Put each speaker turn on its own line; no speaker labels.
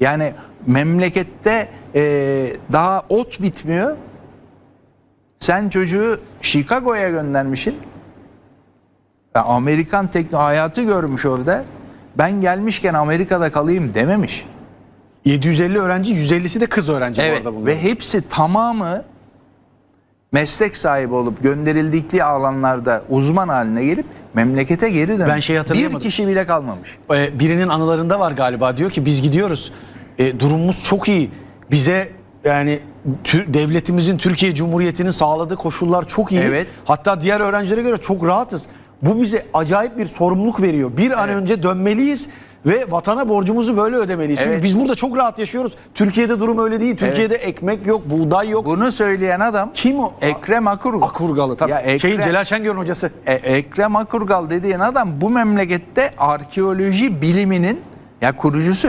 Yani memlekette e, daha ot bitmiyor. Sen çocuğu Chicago'ya göndermişsin. Ya Amerikan tekno hayatı görmüş orada. Ben gelmişken Amerika'da kalayım dememiş.
750 öğrenci 150'si de kız öğrenci bu
Evet
arada bunların.
ve hepsi tamamı meslek sahibi olup gönderildikleri alanlarda uzman haline gelip memlekete geri dönmüş.
Ben şey hatırlayamadım.
Bir kişi bile kalmamış.
Ee, birinin anılarında var galiba diyor ki biz gidiyoruz E, durumumuz çok iyi bize yani devletimizin Türkiye Cumhuriyeti'nin sağladığı koşullar çok iyi.
Evet.
Hatta diğer öğrencilere göre çok rahatız. Bu bize acayip bir sorumluluk veriyor. Bir an
Evet.
önce dönmeliyiz ve vatana borcumuzu böyle ödemeliyiz. Çünkü
Evet.
biz burada çok rahat yaşıyoruz. Türkiye'de durum öyle değil. Türkiye'de ekmek yok, buğday yok.
Bunu söyleyen adam
Kim o?
Ekrem Akurgal.
Akurgalı tabii.
Ya Ekrem-
Şeyin Celal Şengör'ün hocası.
E, Ekrem Akurgal dediğin adam bu memlekette arkeoloji biliminin ya kurucusu.